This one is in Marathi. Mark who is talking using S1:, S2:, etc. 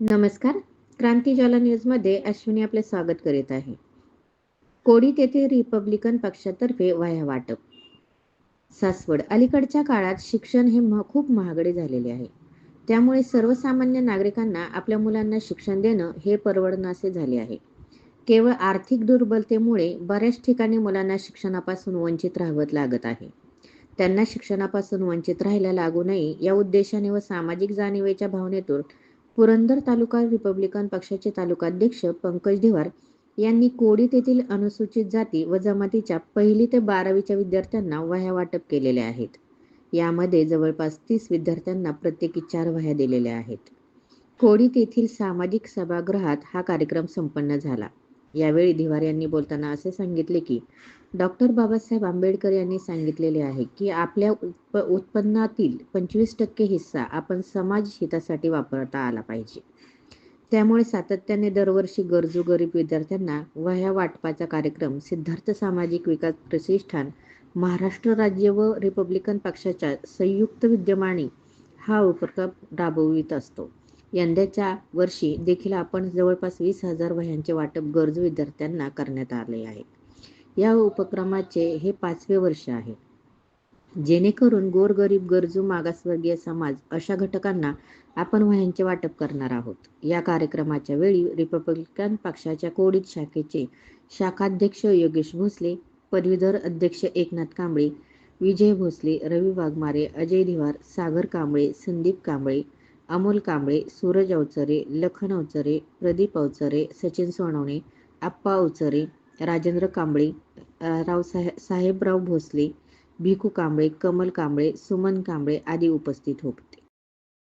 S1: नमस्कार. क्रांती ज्वाला न्यूजमध्ये अश्विनी आपले स्वागत करीत आहे. कोडीत येथे रिपब्लिकन पक्षातर्फे वह्या वाटप. सासवड. अलीकडच्या काळात शिक्षण हे खूप महागडे झालेले आहे. त्यामुळे सर्वसामान्य नागरिकांना आपल्या मुलांना शिक्षण देणं हे परवडनासे झाले आहे. केवळ आर्थिक दुर्बलतेमुळे बऱ्याच ठिकाणी मुलांना शिक्षणापासून वंचित राहावत लागत आहे. त्यांना शिक्षणापासून वंचित राहायला लागू नये या उद्देशाने व सामाजिक जाणीवेच्या भावनेतून पुरंदर तालुका रिपब्लिकन पक्षाचे तालुकाध्यक्ष पंकज देवार यांनी कोडीत येथील अनुसूचित जाती व जमातीच्या पहिली ते बारावीच्या विद्यार्थ्यांना वह्या वाटप केलेल्या आहेत. यामध्ये जवळपास तीस विद्यार्थ्यांना प्रत्येकी चार वह्या दिलेल्या आहेत. कोडीत येथील सामाजिक सभागृहात हा कार्यक्रम संपन्न झाला. यावेळी धिवार यांनी बोलताना असे सांगितले की डॉक्टर बाबासाहेब आंबेडकर यांनी सांगितलेले आहे की आपल्या उत्प उत्पन्नातील पंचवीस टक्के हिस्सा आपण समाज हितासाठी वापरता आला पाहिजे. त्यामुळे सातत्याने दरवर्षी गरजू गरीब विद्यार्थ्यांना वह्या वाटपाचा कार्यक्रम सिद्धार्थ सामाजिक विकास प्रतिष्ठान महाराष्ट्र राज्य व रिपब्लिकन पक्षाच्या संयुक्त विद्यमाने हा उपक्रम राबवित असतो. यंदाच्या वर्षी देखील आपण जवळपास वीस हजार वह्यांचे वाटप गरजू विद्यार्थ्यांना करण्यात आले आहे. या उपक्रमाचे हे पाचवे वर्ष आहे. जेणेकरून गोरगरीब गरजू मागासवर्गीय समाज अशा घटकांना आपण वह्यांचे वाटप करणार आहोत. या कार्यक्रमाच्या वेळी रिपब्लिकन पक्षाच्या कोडीत शाखेचे शाखाध्यक्ष योगेश भोसले पदवीधर अध्यक्ष एकनाथ कांबळे विजय भोसले रवी वाघमारे अजय धिवार सागर कांबळे संदीप कांबळे अमोल कांबळे सूरज अवचरे लखन अवचरे प्रदीप अवचरे सचिन सोनवणे आप्पा अवचरे राजेंद्र कांबळे राव साहे साहेबराव भोसले भिकू कांबळे कमल कांबळे सुमन कांबळे आदी उपस्थित होते.